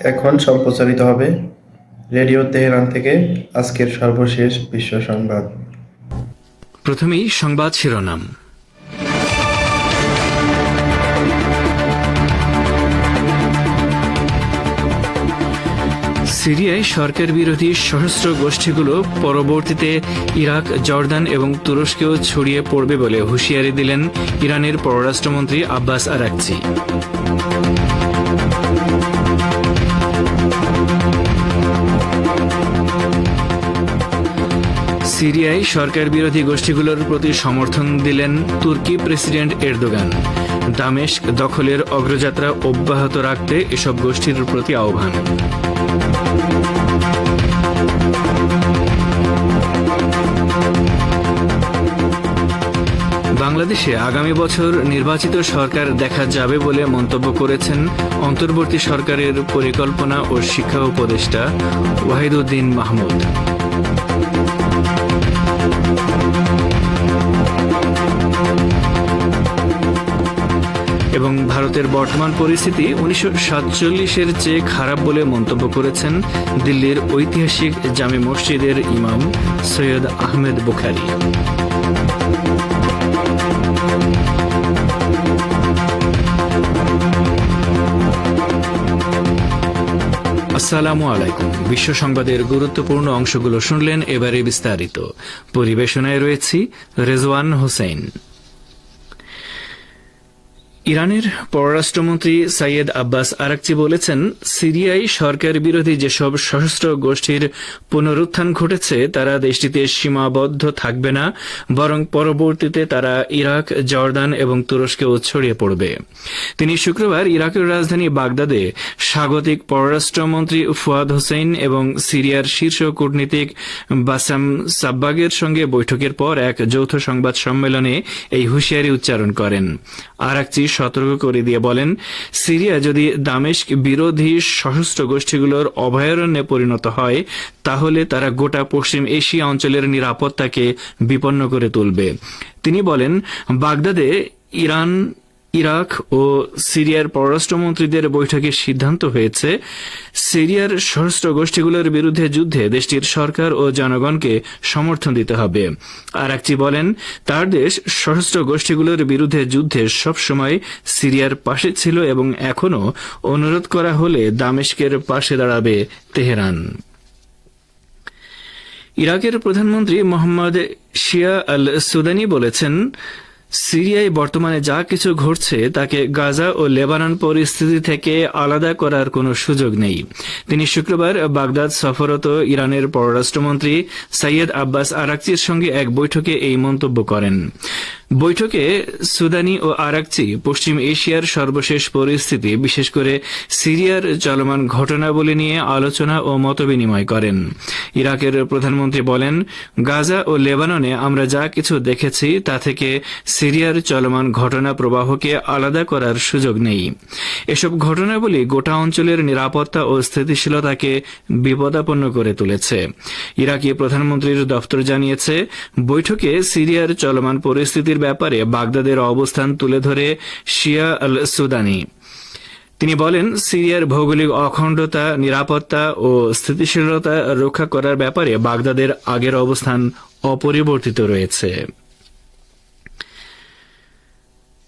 এখন সম্প্রচারিত হবে রেডিও তেহরান থেকে আজকের সর্বশেষ বিশ্ব সংবাদ। প্রথমেই সংবাদ শিরোনাম। সিরিয়ায় সরকার বিরোধী সশস্ত্র গোষ্ঠীগুলো পরবর্তীতে ইরাক, জর্দান এবং তুরস্কেও ছড়িয়ে পড়বে বলে হুঁশিয়ারি দিলেন ইরানের পররাষ্ট্রমন্ত্রী আব্বাস আরাকচি। সিরিয়ায় সরকার বিরোধী গোষ্ঠীগুলোর প্রতি সমর্থন দিলেন তুর্কি প্রেসিডেন্ট এরদোগান। দামেস্ক দখলের অগ্রযাত্রা অব্যাহত রাখতে এসব গোষ্ঠীর প্রতি আহ্বান। বাংলাদেশে আগামী বছর নির্বাচিত সরকার দেখা যাবে বলে মন্তব্য করেছেন অন্তর্বর্তী সরকারের পরিকল্পনা ও শিক্ষা উপদেষ্টা ওয়াহিদুদ্দিন মাহমুদ। ভারতের বর্তমান পরিস্থিতি উনিশশো সাতচল্লিশের চেয়ে খারাপ বলে মন্তব্য করেছেন দিল্লির ঐতিহাসিক জামে মসজিদের ইমাম সৈয়দ আহমেদ বুখারি। আসসালামু আলাইকুম। বিশ্ব সংবাদের গুরুত্বপূর্ণ অংশগুলো শুনলেন এবারে বিস্তারিত। পরিবেশনায় রয়েছি রেজওয়ান হোসেন। ইরানের পররাষ্ট্রমন্ত্রী সাইয়েদ আব্বাস আরাকচি বলেছেন, সিরিয়ায় সরকার বিরোধী যেসব সশস্ত্র গোষ্ঠীর পুনরুত্থান ঘটেছে, তারা দেশটিতে সীমাবদ্ধ থাকবে না, বরং পরবর্তীতে তারা ইরাক, জর্দান এবং তুরস্কেও ছড়িয়ে পড়বে। তিনি শুক্রবার ইরাকের রাজধানী বাগদাদে স্বাগতিক পররাষ্ট্রমন্ত্রী ফুয়াদ হোসেন এবং সিরিয়ার শীর্ষ কূটনীতিক বাসাম সাব্বাগের সঙ্গে বৈঠকের পর এক যৌথ সংবাদ সম্মেলনে এই হুঁশিয়ারি উচ্চারণ করেন। সতর্ক করে দিয়ে বলেন, সিরিয়া যদি দামেস্ক বিরোধী সশস্ত্র গোষ্ঠীগুলোর অভয়ারণ্যে পরিণত হয়, তাহলে তারা গোটা পশ্চিম এশিয়া অঞ্চলের নিরাপত্তাকে বিপন্ন করে তুলবে। তিনি বলেন, বাগদাদে ইরান ইরাক ও সিরিয়ার পররাষ্ট্রমন্ত্রীদের বৈঠকে সিদ্ধান্ত হয়েছে। সিরিয়ার সশস্ত্র গোষ্ঠীগুলোর বিরুদ্ধে যুদ্ধে দেশটির সরকার ও জনগণকে সমর্থন দিতে হবে। আরাকচি বলেন, তার দেশ সশস্ত্র গোষ্ঠীগুলোর বিরুদ্ধে যুদ্ধে সবসময় সিরিয়ার পাশে ছিল এবং এখনও অনুরোধ করা হলে দামেস্কের পাশে দাঁড়াবে তেহরান। ইরাকের প্রধানমন্ত্রী মোহাম্মদ শিয়া আল সুদানি বলেছেন সিরিয়ায় বর্তমানে যা কিছু ঘটছে, তাকে গাজা ও লেবানন পরিস্থিতি থেকে আলাদা করার কোনো সুযোগ নেই। তিনি শুক্রবার বাগদাদ সফরত ইরানের পররাষ্ট্রমন্ত্রী সৈয়দ আব্বাস আরাকচির সঙ্গে এক বৈঠকে এই মন্তব্য করেন। বৈঠকে সুদানি ও আরাকচি পশ্চিম এশিয়ার সর্বশেষ পরিস্থিতি, বিশেষ করে সিরিয়ার চলমান ঘটনাবলী নিয়ে আলোচনা ও মতবিনিময় করেন। ইরাকের প্রধানমন্ত্রী বলেন, গাজা ও লেবাননে আমরা যা কিছু দেখেছি, তা থেকে সিরিয়ার চলমান ঘটনা প্রবাহকে আলাদা করার সুযোগ নেই। এসব ঘটনাবলী গোটা অঞ্চলের নিরাপত্তা ও স্থিতিশীলতাকে বিপদাপন্ন করে তুলেছে। ইরাকি প্রধানমন্ত্রীর দপ্তর জানিয়েছে, বৈঠকে সিরিয়ার চলমান পরিস্থিতির ব্যাপারে বাগদাদের অবস্থান তুলে ধরে শিয়া আল সুদানি তিনি বলেন, সিরিয়ার ভৌগোলিক অখণ্ডতা, নিরাপত্তা ও স্থিতিশীলতা রক্ষা করার ব্যাপারে বাগদাদের আগের অবস্থান অপরিবর্তিত রয়েছে।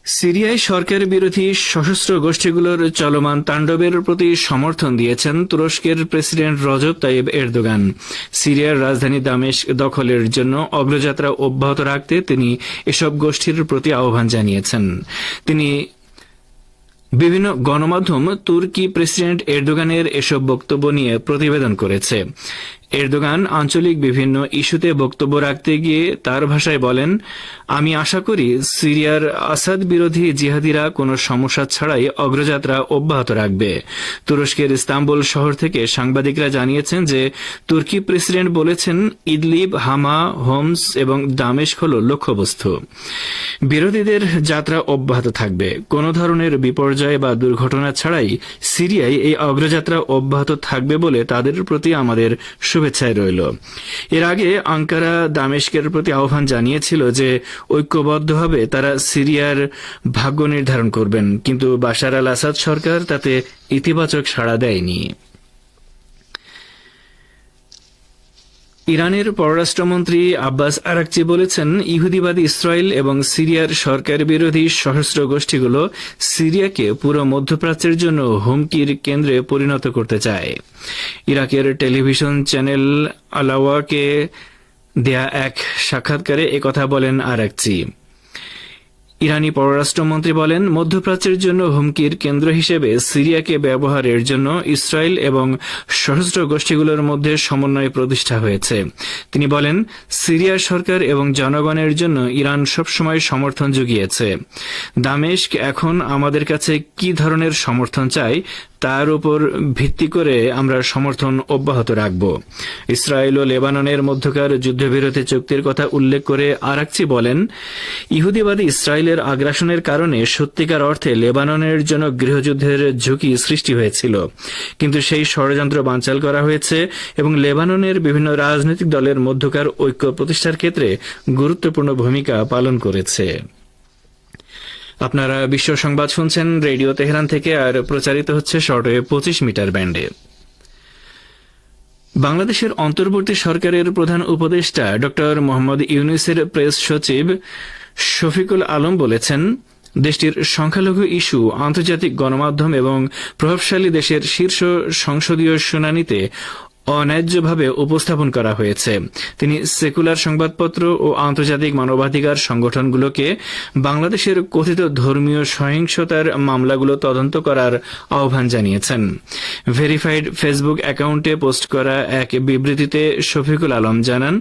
সিরিয়ায় সরকার বিরোধী সশস্ত্র গোষ্ঠীগুলোর চলমান তাণ্ডবের প্রতি সমর্থন দিয়েছেন তুরস্কের প্রেসিডেন্ট রজব তাইব এরদোগান। সিরিয়ার রাজধানী দামেশ দখলের জন্য অগ্রযাত্রা অব্যাহত রাখতে তিনি এসব গোষ্ঠীর প্রতি আহ্বান জানিয়েছেন। তিনি বিভিন্ন গণমাধ্যম তুর্কি প্রেসিডেন্ট এরদোগানের এসব বক্তব্য নিয়ে প্রতিবেদন করেছে। এরদোগান আঞ্চলিক বিভিন্ন ইস্যুতে বক্তব্য রাখতে গিয়ে তার ভাষায় বলেন, আমি আশা করি সিরিয়ার আসাদ বিরোধী জিহাদিরা কোনো সমস্যা ছাড়াই অগ্রযাত্রা অব্যাহত রাখবে। তুরস্কের ইস্তাম্বুল শহর থেকে সাংবাদিকরা জানিয়েছেন যে, তুর্কি প্রেসিডেন্ট বলেছেন, ইদলিব, হামা, হোমস এবং দামেস্ক হল লক্ষ্যবস্তু। বিরোধীদের যাত্রা অব্যাহত থাকবে। কোনো ধরনের বিপর্যয় বা দুর্ঘটনা ছাড়াই সিরিয়ায় এই অগ্রযাত্রা অব্যাহত থাকবে বলে তাদের প্রতি আমাদের শুভেচ্ছায় রইল। এর আগে আঙ্কারা দামেশকের প্রতি আহ্বান জানিয়েছিল যে ঐক্যবদ্ধভাবে তারা সিরিয়ার ভাগ্য নির্ধারণ করবেন। কিন্তু বাসার আল আসাদ সরকার তাতে ইতিবাচক সাড়া দেয়নি। ইরানের পররাষ্ট্রমন্ত্রী আব্বাস আরাকচি বলেছেন, ইহুদিবাদী ইসরায়েল এবং সিরিয়ার সরকার বিরোধী সশস্ত্র গোষ্ঠীগুলো সিরিয়াকে পুরো মধ্যপ্রাচ্যের জন্য হুমকির কেন্দ্রে পরিণত করতে চায়। ইরাকের টেলিভিশন চ্যানেল আলাওয়াকে দেয়া এক সাক্ষাৎকারে একথা বলেন আরাকচি। ইরানি পররাষ্ট্রমন্ত্রী বলেন, মধ্যপ্রাচ্যের জন্য হুমকির কেন্দ্র হিসেবে সিরিয়াকে ব্যবহারের জন্য ইসরায়েল এবং সশস্ত্র গোষ্ঠীগুলোর মধ্যে সমন্বয় প্রতিষ্ঠা হয়েছে। তিনি বলেন, সিরিয়ার সরকার এবং জনগণের জন্য ইরান সবসময় সমর্থন জুগিয়েছে। দামেস্ক এখন আমাদের কাছে কি ধরনের সমর্থন চাই তার উপর ভিত্তি করে আমরা সমর্থন অব্যাহত রাখব। ইসরায়েল ও লেবাননের মধ্যকার যুদ্ধবিরতি চুক্তির কথা উল্লেখ করে আরাকচি বলেন, ইহুদিবাদী ইসরায়েলের আগ্রাসনের কারণে সত্যিকার অর্থে লেবাননের জন্য গৃহযুদ্ধের ঝুঁকি সৃষ্টি হয়েছিল। কিন্তু সেই ষড়যন্ত্র বানচাল করা হয়েছে এবং লেবাননের বিভিন্ন রাজনৈতিক দলের মধ্যকার ঐক্য প্রতিষ্ঠার ক্ষেত্রে গুরুত্বপূর্ণ ভূমিকা পালন করেছে। আপনারা বিশ্ব সংবাদ শুনছেন রেডিও তেহরান থেকে, আর প্রচারিত হচ্ছে শর্টওয়েভ পঁচিশ মিটার ব্যান্ডে। বাংলাদেশের অন্তর্বর্তী সরকারের প্রধান উপদেষ্টা ড মোহাম্মদ ইউনুসের প্রেস সচিব শফিকুল আলম বলেছেন, দেশটির সংখ্যালঘু ইস্যু, আন্তর্জাতিক গণমাধ্যম এবং প্রভাবশালী দেশের শীর্ষ সংসদীয় শুনানিতে অন্যায্যভাবে উপস্থাপন করা হয়েছে। তিনি সেকুলার সংবাদপত্র ও আন্তর্জাতিক মানবাধিকার সংগঠনগুলোকে বাংলাদেশের কথিত ধর্মীয় সহিংসতার মামলাগুলো তদন্ত করার আহ্বান জানিয়েছেন। ভেরিফাইড ফেসবুক অ্যাকাউন্টে পোস্ট করা এক বিবৃতিতে শফিকুল আলম জানান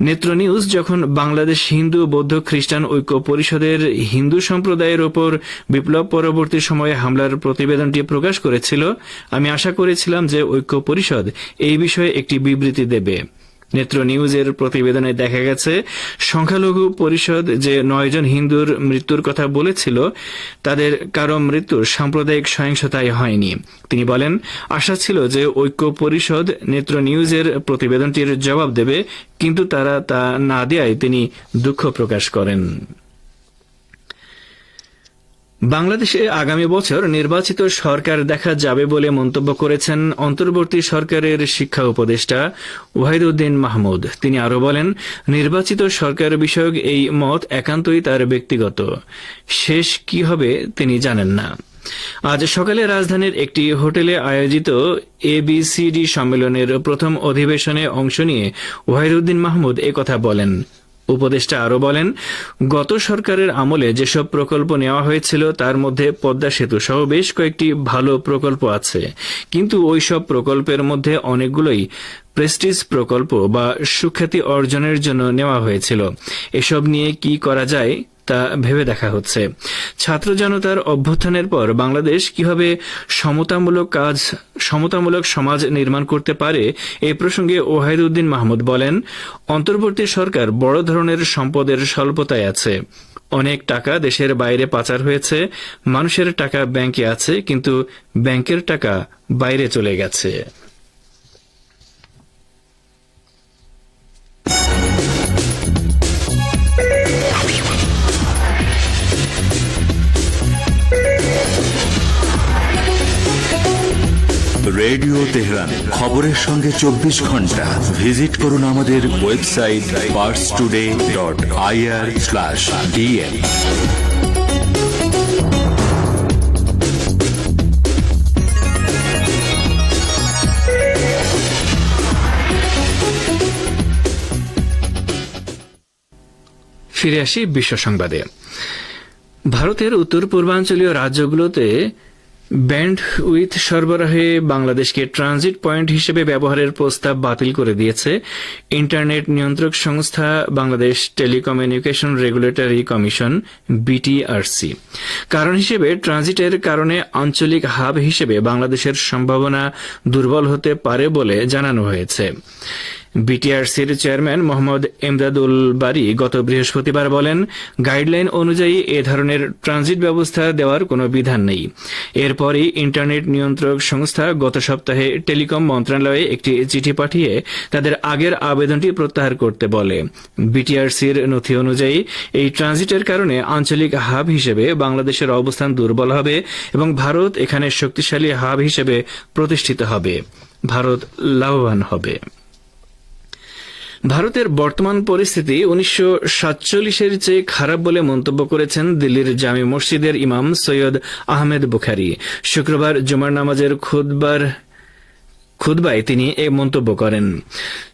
নেত্র নিউজ যখন বাংলাদেশ হিন্দু বৌদ্ধ খ্রিস্টান ঐক্য পরিষদের হিন্দু সম্প্রদায়ের ওপর বিপ্লব পরবর্তী সময়ে হামলার প্রতিবেদনটি প্রকাশ করেছিল, আমি আশা করেছিলাম যে ঐক্য পরিষদ এই বিষয়ে একটি বিবৃতি দেবে। নেত্র নিউজের প্রতিবেদনে দেখা গেছে, সংখ্যালঘু পরিষদ যে নয়জন হিন্দুর মৃত্যুর কথা বলেছিল, তাদের কারও মৃত্যু সাম্প্রদায়িক সহিংসতায় হয়নি। তিনি বলেন, আশা ছিল যে ঐক্য পরিষদ নেত্র নিউজের প্রতিবেদনটির জবাব দেবে, কিন্তু তারা তা না দেয়ায় তিনি দুঃখ প্রকাশ করেন। বাংলাদেশে আগামী বছর নির্বাচিত সরকার দেখা যাবে বলে মন্তব্য করেছেন অন্তর্বর্তী সরকারের শিক্ষা উপদেষ্টা ওয়াহিদুদ্দিন মাহমুদ। তিনি আরও বলেন, নির্বাচিত সরকার বিষয়ক এই মত একান্তই তার ব্যক্তিগত। শেষ কি হবে তিনি জানেন না। আজ সকালে রাজধানীর একটি হোটেলে আয়োজিত এবিসিডি সম্মেলনের প্রথম অধিবেশনে অংশ নিয়ে ওয়াহিদুদ্দিন মাহমুদ একথা বলেন। উপদেষ্টা আরও বলেন, গত সরকারের আমলে যেসব প্রকল্প নেওয়া হয়েছিল তার মধ্যে পদ্মা সেতু সহ বেশ কয়েকটি ভালো প্রকল্প আছে। কিন্তু ওই সব প্রকল্পের মধ্যে অনেকগুলোই প্রেস্টিজ প্রকল্প বা সুখ্যাতি অর্জনের জন্য নেওয়া হয়েছিল। এসব নিয়ে কি করা যায়? তা ভেবে দেখা হচ্ছে। ছাত্র জনতার অভ্যুত্থানের পর বাংলাদেশ কীভাবে সমতামূলক কাজ, সমতামূলক সমাজ নির্মাণ করতে পারে এই প্রসঙ্গে ওহাইদুদ্দিন মাহমুদ বলেন, অন্তর্বর্তী সরকার বড় ধরনের সম্পদের স্বল্পতায় আছে। অনেক টাকা দেশের বাইরে পাচার হয়েছে, মানুষের টাকা ব্যাংকে আছে, কিন্তু ব্যাংকের টাকা বাইরে চলে গেছে। Radio Tehran. খবরের সঙ্গে চব্বিশ ঘণ্টা। ভিজিট করুন আমাদের website Pars today dot IR slash DN ফিরে আসি বিশ্ব সংবাদে। ভারতের উত্তর পূর্বাঞ্চলীয় রাজ্যগুলোতে ব্যান্ড উইথ সরবরাহে বাংলাদেশকে ট্রানজিট পয়েন্ট হিসেবে ব্যবহারের প্রস্তাব বাতিল করে দিয়েছে ইন্টারনেট নিয়ন্ত্রক সংস্থা Bangladesh telecommunication regulatory commission BTRC কারণ হিসেবে ট্রানজিটের কারণে আঞ্চলিক হাব হিসেবে বাংলাদেশের সম্ভাবনা দুর্বল হতে পারে বলে জানানো হয়েছে। বিটিআরসির চেয়ারম্যান মোহাম্মদ এমদাদুল বারি গত বৃহস্পতিবার বলেন, গাইডলাইন অনুযায়ী এ ধরনের ট্রানজিট ব্যবস্থা দেওয়ার কোনো বিধান নেই। এরপরই ইন্টারনেট নিয়ন্ত্রক সংস্থা গত সপ্তাহে টেলিকম মন্ত্রণালয়ে একটি চিঠি পাঠিয়ে তাদের আগের আবেদনটি প্রত্যাহার করতে বলে। বিটিআরসির নথি অনুযায়ী এই ট্রানজিটের কারণে আঞ্চলিক হাব হিসেবে বাংলাদেশের অবস্থান দুর্বল হবে এবং ভারত এখানে শক্তিশালী হাব হিসেবে প্রতিষ্ঠিত হবে। ভারত লাভবান হবে। ভারতের বর্তমান পরিস্থিতি উনিশশো সাতচল্লিশের চেয়ে খারাপ বলে মন্তব্য করেছেন দিল্লির জামি মসজিদের ইমাম সৈয়দ আহমেদ বুখারি। শুক্রবার জুমার নামাজের খুদবার খুদবায় তিনি এ মন্তব্য করেন।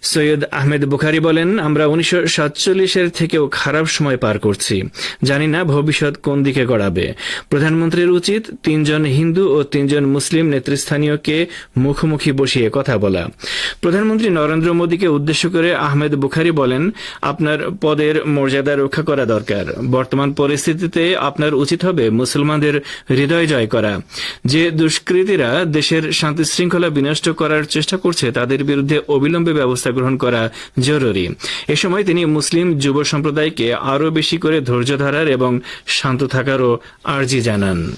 সৈয়দ আহমেদ বুখারি বলেন, আমরা উনিশশো সাতচল্লিশের থেকেও খারাপ সময় পার করছি। জানি না ভবিষ্যৎ কোন দিকে গড়াবে। প্রধানমন্ত্রীর উচিত তিনজন হিন্দু ও তিনজন মুসলিম নেতৃস্থানীয়কে মুখোমুখি বসিয়ে কথা বলা। প্রধানমন্ত্রী নরেন্দ্র মোদীকে উদ্দেশ্য করে আহমেদ বুখারি বলেন, আপনার পদের মর্যাদা রক্ষা করা দরকার। বর্তমান পরিস্থিতিতে আপনার উচিত হবে মুসলমানদের হৃদয় জয় করা। যে দুষ্কৃতীরা দেশের শান্তি শৃঙ্খলা বিনষ্ট করার চেষ্টা করছে তাদের বিরুদ্ধে অবিলম্বে ব্যবস্থা গ্রহণ করা জরুরি। এ সময় তিনি মুসলিম যুব সম্প্রদায়কে আরও বেশি করে ধৈর্য ধরার এবং শান্ত থাকারও আর্জি জানান।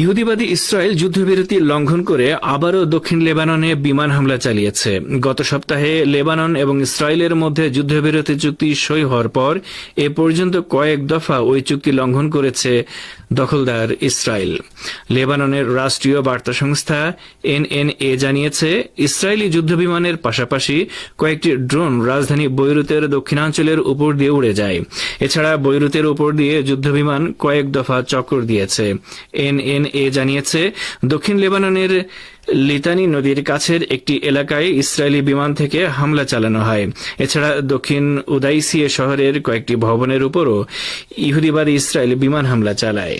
ইহুদিবাদী ইসরায়েল যুদ্ধবিরতি লঙ্ঘন করে আবারও দক্ষিণ লেবাননে বিমান হামলা চালিয়েছে। গত সপ্তাহে লেবানন এবং ইসরায়েলের মধ্যে যুদ্ধবিরতি চুক্তি সই হওয়ার পর এ পর্যন্ত কয়েক দফা ওই চুক্তি লঙ্ঘন করেছে দখলদার ইসরায়েল। লেবাননের রাষ্ট্রীয় বার্তা সংস্থা এনএনএ জানিয়েছে, ইসরায়েলি যুদ্ধবিমানের পাশাপাশি কয়েকটি ড্রোন রাজধানী বৈরুতের দক্ষিণাঞ্চলের উপর দিয়ে উড়ে যায়। এছাড়া বৈরুতের উপর দিয়ে যুদ্ধবিমান কয়েক দফা চক্কর দিয়েছে। এনএনএ জানিয়েছে, দক্ষিণ লেবাননের লিতানি নদীর কাছের একটি এলাকায় ইসরায়েলি বিমান থেকে হামলা চালানো হয়। এছাড়া দক্ষিণ উদাইসিয়ে শহরের কয়েকটি ভবনের উপরও ইহুদিবাদী ইসরায়েল বিমান হামলা চালায়।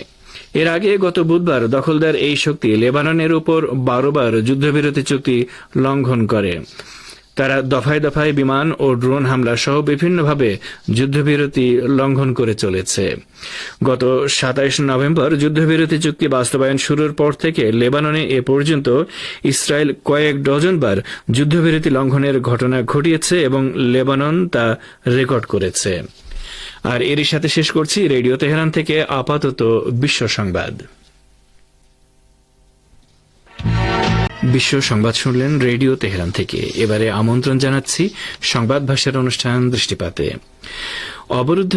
এর আগে গত বুধবার দখলদার এই শক্তি লেবাননের উপর বারোবার যুদ্ধবিরতি চুক্তি লঙ্ঘন করে। তারা দফায় দফায় বিমান ও ড্রোন হামলা সহ বিভিন্নভাবে যুদ্ধবিরতি লঙ্ঘন করে চলেছে। গত সাতাইশ নভেম্বর যুদ্ধবিরতি চুক্তি বাস্তবায়ন শুরুর পর থেকে লেবাননে এ পর্যন্ত ইসরায়েল কয়েক ডজনবার যুদ্ধবিরতি লঙ্ঘনের ঘটনা ঘটিয়েছে এবং লেবানন তা রেকর্ড করেছে। আর এরই সাথে শেষ করছি রেডিও তেহরান থেকে আপাতত বিশ্ব সংবাদ। বিশ্ব সংবাদ শুনলেন রেডিও তেহরান থেকে। এবারে আমন্ত্রণ জানাচ্ছি সংবাদ ভাষার অনুষ্ঠান দৃষ্টিপাতে। অবরুদ্ধ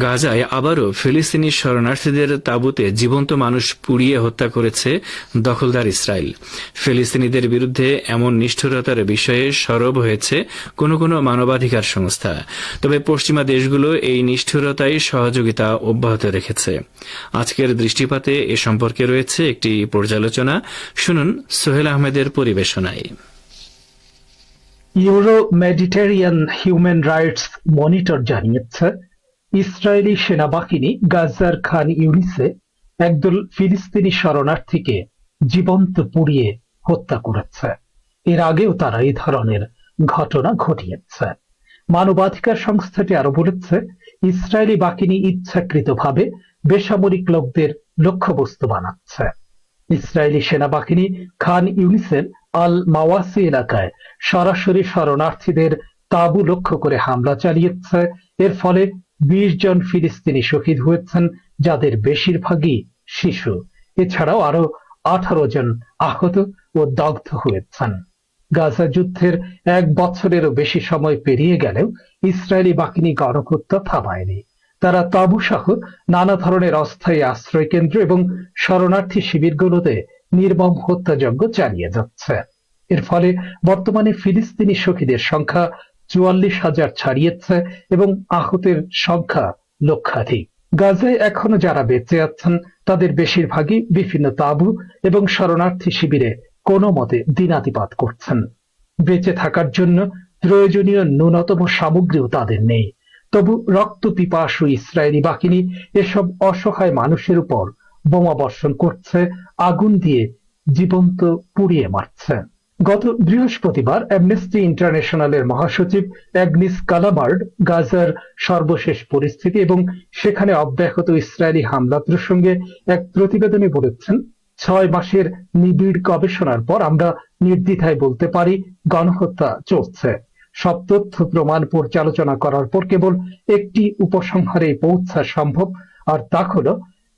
গাজায় আবারও ফিলিস্তিনি শরণার্থীদের তাঁবুতে জীবন্ত মানুষ পুড়িয়ে হত্যা করেছে দখলদার ইসরায়েল। ফিলিস্তিনিদের বিরুদ্ধে এমন নিষ্ঠুরতার বিষয়ে সরব হয়েছে কোনো কোনো মানবাধিকার সংস্থা। তবে পশ্চিমা দেশগুলো এই নিষ্ঠুরতায় সহযোগিতা অব্যাহত রেখেছে। আজকের দৃষ্টিপাতে এ সম্পর্কে রয়েছে একটি পর্যালোচনা। শুনুন সোহেল আহমেদের পরিবেশনায়। Euro Mediterranean human rights monitor জানিয়েছে, ইসরায়েলি সেনাবাহিনী গাজার খান ইউনিসে একদল ফিলিস্তিনি শরণার্থীকে জীবন্ত পুড়িয়ে হত্যা করেছে। এর আগেও তারা এই ধরনের ঘটনা ঘটিয়েছে। মানবাধিকার সংস্থাটি আরও বলেছে, ইসরায়েলি বাহিনী ইচ্ছাকৃতভাবে বেসামরিক লোকদের লক্ষ্যবস্তু বানাচ্ছে। ইসরায়েলি সেনাবাহিনী খান ইউনিসের আল মাওয়াসি এলাকায় সরাসরি শরণার্থীদের তাঁবু লক্ষ্য করে হামলা চালিয়েছে। এর ফলে বিশ জন ফিলিস্তিনি শহীদ হয়েছেন, যাদের বেশিরভাগই শিশু। এছাড়াও আরও আঠারো জন আহত ও দগ্ধ হয়েছেন। গাজা যুদ্ধের এক বছরেরও বেশি সময় পেরিয়ে গেলেও ইসরায়েলি বাহিনী গণহত্যা থামায়নি। তারা তাঁবু সহ নানা ধরনের অস্থায়ী আশ্রয় কেন্দ্র এবং শরণার্থী শিবিরগুলোতে নির্মম হত্যাযজ্ঞ চালিয়ে যাচ্ছে। এর ফলে বর্তমানে ফিলিস্তিনি শহীদের সংখ্যা চুয়াল্লিশ হাজার ছাড়িয়েছে এবং আহতের সংখ্যা লক্ষাধিক। গাজায় এখনও যারা বেঁচে আছেন, তাদের বেশিরভাগই বিভিন্ন তাবু এবং শরণার্থী শিবিরে কোনো মতে দিনাতিপাত করছেন। বেঁচে থাকার জন্য প্রয়োজনীয় ন্যূনতম সামগ্রীও তাদের নেই। তবু রক্ত পিপাসু ইসরায়েলি বাহিনী এসব অসহায় মানুষের উপর বোমা বর্ষণ করছে, আগুন দিয়ে জীবন্ত পুড়িয়ে মারছে। গত বৃহস্পতিবার অ্যামনেস্টি ইন্টারন্যাশনালের মহাসচিব অ্যাগনিস কালাবার্ড গাজার সর্বশেষ পরিস্থিতি এবং সেখানে অব্যাহত ইসরায়েলি হামলা প্রসঙ্গে এক প্রতিবেদনে বলেছেন, ছয় মাসের নিবিড় গবেষণার পর আমরা নির্দ্বিধায় বলতে পারি গণহত্যা চলছে। সব তথ্য প্রমাণ পর্যালোচনা করার পর কেবল একটি উপসংহারে পৌঁছা সম্ভব, আর তা হল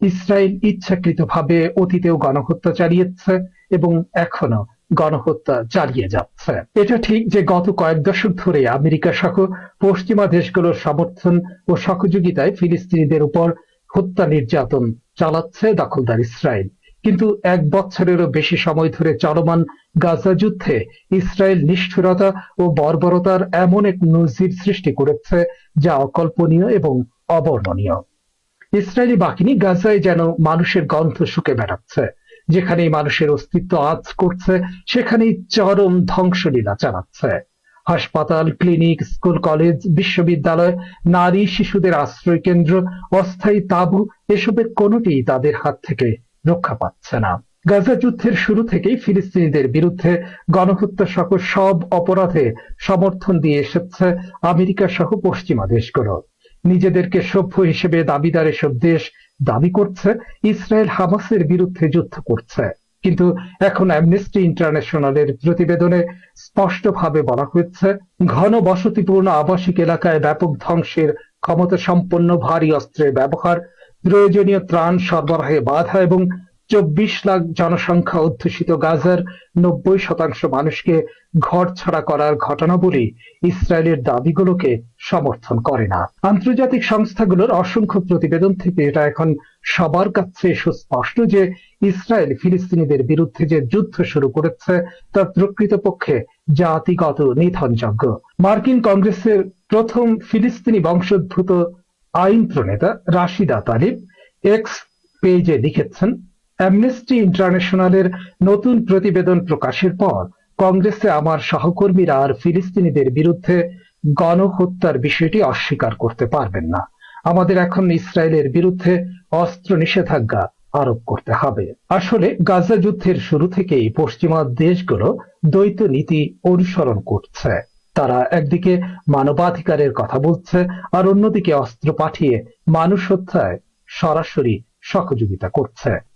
ইসরায়েল ইচ্ছাকৃতভাবে অতীতেও গণহত্যা চালিয়েছে এবং এখনও গণহত্যা চালিয়ে যাচ্ছে। এটা ঠিক যে গত কয়েক দশক ধরে আমেরিকা সহ পশ্চিমা দেশগুলোর সমর্থন ও সহযোগিতায় ফিলিস্তিনিদের উপর হত্যা নির্যাতন চালাচ্ছে দখলদার ইসরায়েল। কিন্তু এক বছরেরও বেশি সময় ধরে চলমান গাজা যুদ্ধে ইসরায়েল নিষ্ঠুরতা ও বর্বরতার এমন এক নজির সৃষ্টি করেছে যা অকল্পনীয় এবং অবর্ণনীয়। ইসরায়েলি বাহিনী গাজায় যেন মানুষের গন্ধ শুকে বেড়াচ্ছে। যেখানেই মানুষের অস্তিত্ব আজ করছে, সেখানেই চরম ধ্বংসলীলা চালাচ্ছে। হাসপাতাল, ক্লিনিক, স্কুল, কলেজ, বিশ্ববিদ্যালয়, নারী, শিশুদের আশ্রয় কেন্দ্র, অস্থায়ী তাঁবু, এসবের কোনোটি তাদের হাত থেকে রক্ষা পাচ্ছে না। গাজা যুদ্ধের শুরু থেকেই ফিলিস্তিনিদের বিরুদ্ধে গণহত্যা সহ সব অপরাধে সমর্থন দিয়ে এসেছে আমেরিকা সহ পশ্চিমা দেশগুলো। নিজেদেরকে সভ্য হিসেবে দাবিদার এসব দেশ দাবি করছে, ইসরায়েল হামাসের বিরুদ্ধে যুদ্ধ করছে। কিন্তু এখন অ্যামনেস্টি ইন্টারন্যাশনালের প্রতিবেদনে স্পষ্টভাবে বলা হয়েছে, ঘন বসতিপূর্ণ আবাসিক এলাকায় ব্যাপক ধ্বংসের ক্ষমতা সম্পন্ন ভারী অস্ত্রের ব্যবহার, প্রয়োজনীয় ত্রাণ সরবরাহে বাধা এবং চব্বিশ লাখ জনসংখ্যা অধ্যুষিত গাজার নব্বই শতাংশ মানুষকে ঘর ছাড়া করার ঘটনাবলী ইসরায়েলের দাবিগুলোকে সমর্থন করে না। আন্তর্জাতিক সংস্থাগুলোর অসংখ্য প্রতিবেদন থেকে এটা এখন সবার কাছে সুস্পষ্ট যে ইসরায়েল ফিলিস্তিনিদের বিরুদ্ধে যে যুদ্ধ শুরু করেছে, তা প্রকৃতপক্ষে জাতিগত নিধনযজ্ঞ মার্কিন কংগ্রেসের প্রথম ফিলিস্তিনি বংশোদ্ভূত আইন প্রণেতা রাশিদা তালিব এক্স পেজে লিখেছেন অ্যামনেস্টি ইন্টারন্যাশনালের নতুন প্রতিবেদন প্রকাশের পর কংগ্রেসে আমার সহকর্মীরা আর ফিলিস্তিনিদের বিরুদ্ধে গণহত্যার বিষয়টি অস্বীকার করতে পারবেন না। আমাদের এখন ইসরায়েলের বিরুদ্ধে অস্ত্র নিষেধাজ্ঞা আরোপ করতে হবে। আসলে গাজা যুদ্ধের শুরু থেকেই পশ্চিমা দেশগুলো দ্বৈত নীতি অনুসরণ করছে। তারা একদিকে মানবাধিকারের কথা বলছে আর অন্যদিকে অস্ত্র পাঠিয়ে মানুষ হত্যায় সরাসরি সহযোগিতা করছে।